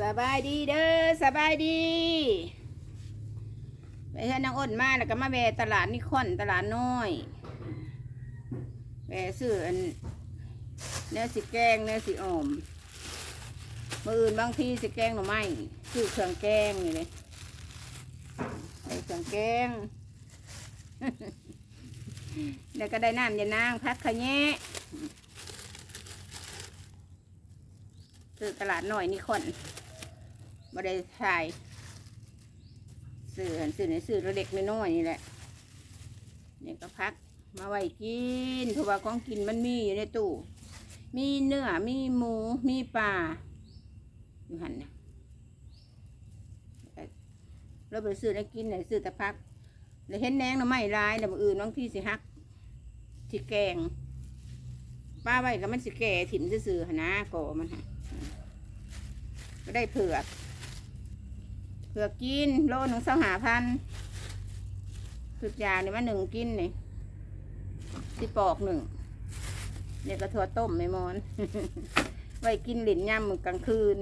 สบายดีเด้อสบายดีไปเฮ็ดนางอ้นมาแล้วก็มาแวตลาดนิคอนตลาดน้อยแวซื้ออันเนื้อสิแกงเนื้อสิอมมื่ออื่นบางทีสิแกงหน่อไม้ซื้อเครื่องแกงนี่เลยใส่เครื่องแกงแล้วก็ได้น้ำยานางพักขะแยะ ซื้อตลาดน้อยนิคอนบ่ได้ถ่ายซื้อหันซื้อในซื้อเล็กๆน้อยนี่แหละเนี่ยก็พักมาไว้กินเพราะว่าของกินมันมีอยู่ในตู้ มีเนื้อ มีหมู มีปลาอยู่หันเนี่ยเราไปซื้อแล้วกินเนี่ยซื้อแต่พักแล้วเห็นแหนงเราไม่ร้ายแต่บางอื่นบางที่สิฮักสิแกงป้าไว้ก็มันสิแก่ถิ่มซื่อๆหั่นนะก่อมันฮะ ก็ได้เผือก เผือกกินโลหนึ่งเสาหาพันสุดยาเนี่ยมาหนึ่งกินนี่สิปอกหนึ่งเนี่ยก็ถั่วต้มไม่มอน ไว้กินหลินย่ำมือกลางคืน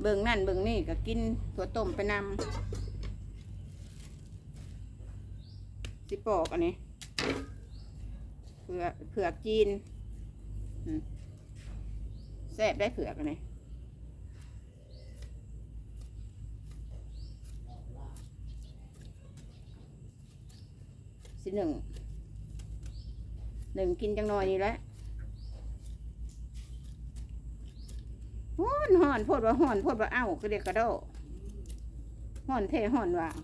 เบิ่งนั่นเบิ่งนี่ก็กินถั่วต้มไปนำสิปอกอันนี้เผือกเผือกจีนแซ่บได้เผือกอันนี้ สิหนึ่ง หนึ่งกินจังหน่อยนี่แหละฮ้อนห่อนโพดว่าห่อนโพดว่าเอ้าก็เด็กกระโดห่อนเทห่อนว่าง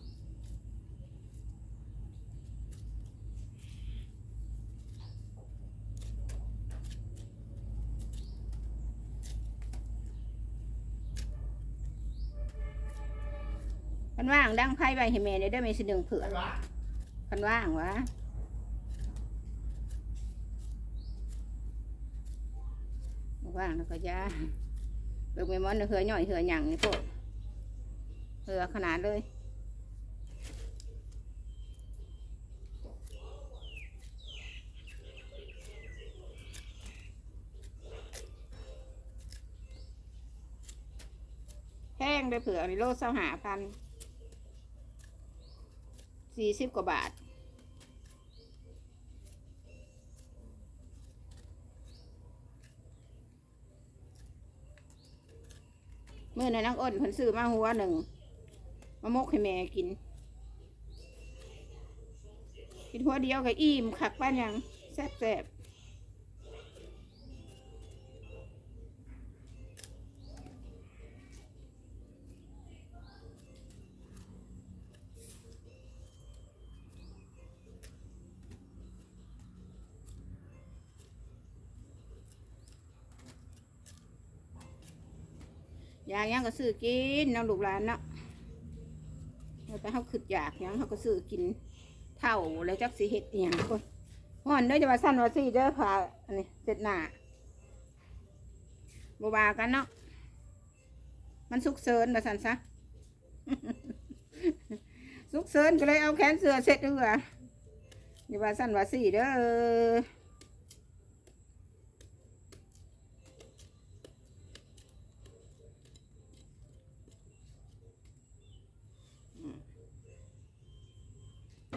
มันว่างดังไพ่ใบให้แม่เนี่ยได้ไหมสิหนึ่งเผื่อ กมันว่างวะว่างแล้วก็ยาเบิกไม่มอนเหือหน่อยเหือหยั่งนี่พวกเหือขนาดเลยแห้งได้เผื่ออันโลเสาหาพัน สี่สิบกว่าบาท เมื่อในนังอ้นเพิ่นซื้อมาหัวหนึ่งมามกให้แม่กิน กินหัวเดียวก็อิ่มขักป้านยังแซ่บ อยางหยังก็ซื้อกินน้องลูกหลานเนาะแล้วแต่เขาขึ้นอยากยังเขาก็ซื้อกินเท่าแล้วจักสิเฮ็ดอย่างคนห่อนเด้อจะว่าสั้นว่าสี่เด้อผ่าอันนี้เสร็จหน้าบวากันเนาะมันสุกเสริญว่าสันซะสุกเสริญก็เลยเอาแขนเสือเสร็จเด้ออย่าว่าสั้นว่าสี่เด้อ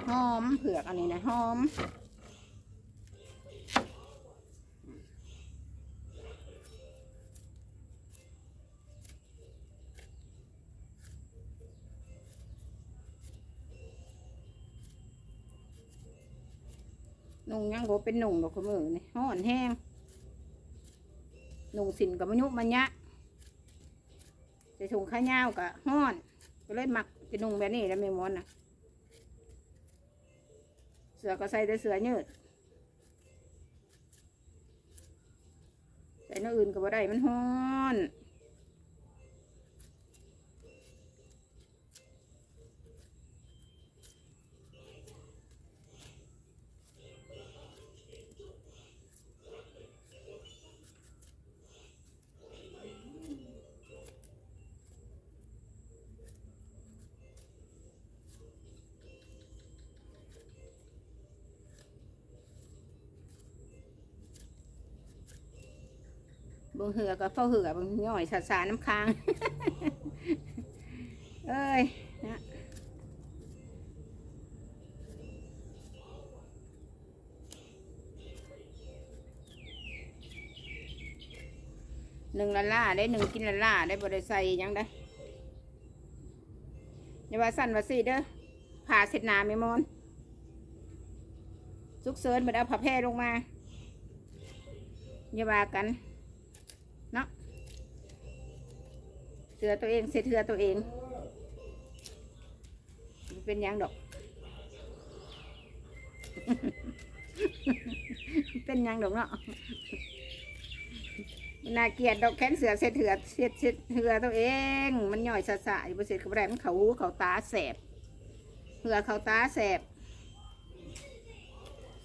หอมเผือกอันนี้นะหอมนุ่งยังโบเป็นนุ่งดอกขมือนี่ห่อนแห้งนุ่งสินกับมยุมันยะจะถุงข้าวยาวกับห่อน ก็เลยหมักจะนุ่งแบบนี้แล้วไม่มอนนะ เสือก็ใส่แต่เสือยืดใส่เนื้ออื่นก็บ่ได้มันฮ้อน บ่งเหือกับเฝ้าเหือบงย่อยสาสาน้ำค้าง เอ้ยนะหนึ่งละล่าได้หนึ่งกินละล่าได้บริใส่ยังได้อย่าว่าสั่นว่าสิเด้อผ่าเสร็จหนาไม่มอนซุกเซินหมือนเอาผ้าแพร่ลงมาอย่าว่ากัน เสือตัวเองเสียเถือตัวเองเป็นยังดอก เป็นยังดอกเนาะน่าเกลียดดอกแขนเสือเสียเถือเสียเสียเถือตัวเอง มันย่อยสะสะอยู่บเสร็จกับแรมเขาหูเขาตาแสบเหือเขาตาแสบ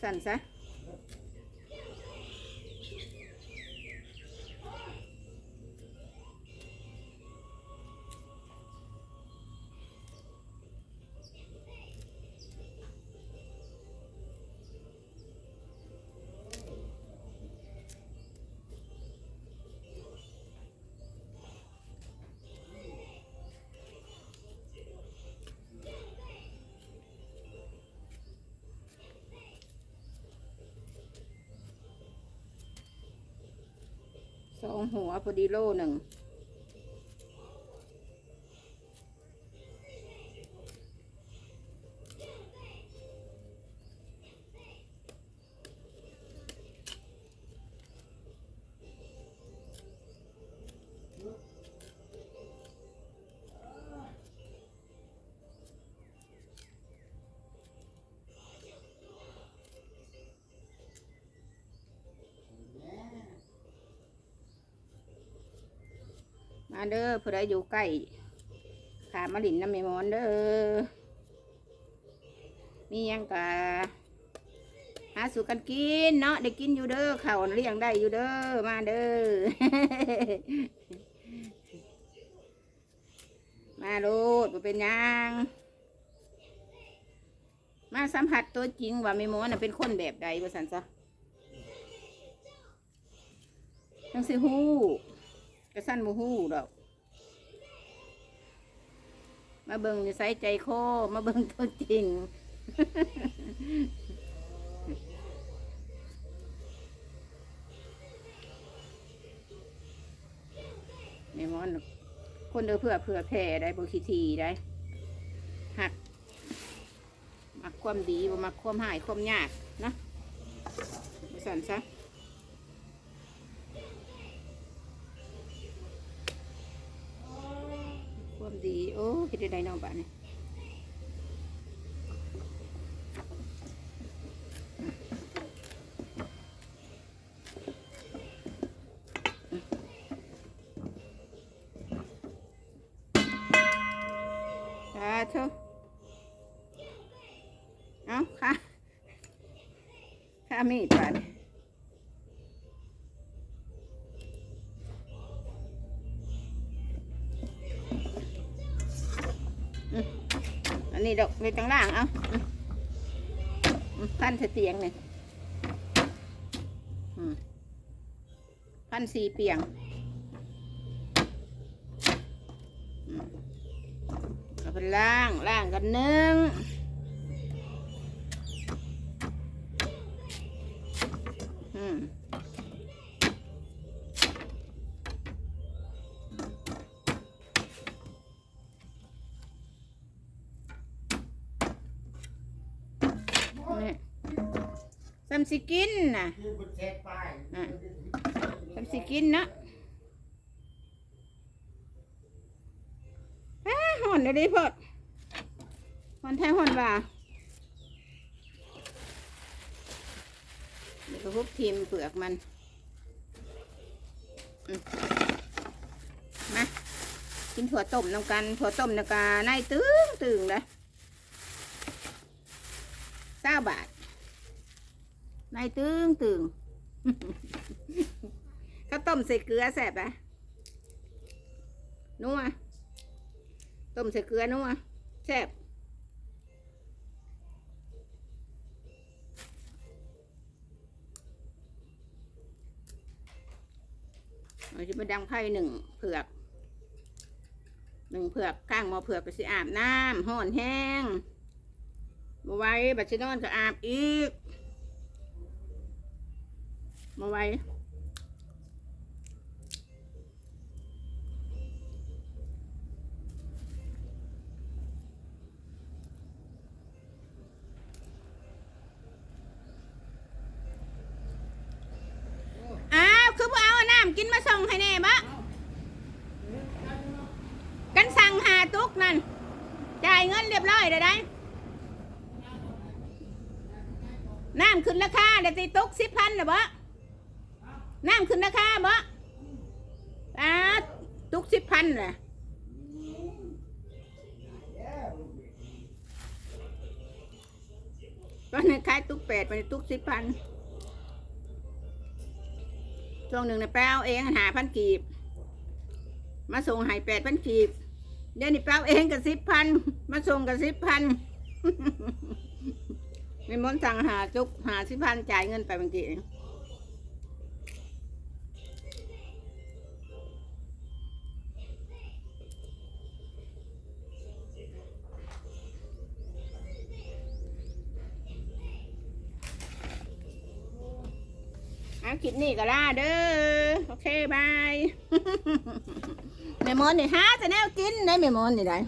สั่นซะ สองหัวพอดีโลหนึ่ง เด้อผู้ใดอยู่ใกล้ขามาลินน้ำเมมอนเด้อมียังกะหาสู่กันกินเนาะได้กินอยู่เด้อข้าวเลี้ยงได้อยู่เด้อมาเด้อมาโลดเป็นยังมาสัมผัสตัวจริงว่าเมมอนเป็นคนแบบใดว่สันซะจังสิฮู้กระสั้นบูฮู้ดอก มาเบิ่งนิสัยใจโค มาเบิ่งตัวจริง ในมอนคนเดือเพื่อเพื่อแผ่ได้บคิทีได้ หัก มักความดีบ่มักความหายความยากนะสั่นซะ้คิดได้น้องบ้านนี่สาธุเอาค่ะข้ามีดป่านนี่ นี้ดอกในกลางล่างเอาพันใส่เตียงเนี่ยพันสี่เปียงเอาไปล่างล่างกันหนึ่ง นี่ซัมสิกินน่ะคือบนเช็ดป้ายอะทำสิกินนะอ้าห่อนเลยดิพอดห่อนแท้ห่อนว่าเดี๋ยวพุบทีมเปลือกมันมากินถั่วต้มน้ำกันถั่วต้มนำกาในตึงตึงเลยาบาทในตึงตึงข้าวต้มใส่เกลือแซ่บปะนัวต้มใส่เกลือนัวแซ่บเราจะไปดังไพ่หนึ่งเผือกหนึ่งเผือกข้างมอเผือกก็สิอาบน้ำห่อนแห้ง มาไว้บัดชินอนก็อาบอีกมาไว้อ้าวคือบ่เอาน้ำกินมาส่งให้แน่บะกันสั่งหาตุกนั่น จ่ายเงินเรียบร้อยเลยได้ น้ำขึ้นราคาเดี๋ยวตีตุกสิบพันนะบ่น้ำขึ้นราคาบ่อ่าตุกสิบพันแหละตอนนี้ขายตุกแปดไปตุกสิบพันช่วงหนึ่งนี่ยแปลเอาเองหาพันกีบ มาส่งให้แปดพันกีบ เดี๋ยวนี้แปลเอาเองกับสิบพัน มาส่งกับสิบพัน มีมนสั่งหาจุกหาสิพันจ่ายเงินไปบางทีเอาคลิปนี้ก็ล่าเด้อ โอเค บายแม่มอนนี่หาแต่แนวกินได้แม่มอนนี่ได้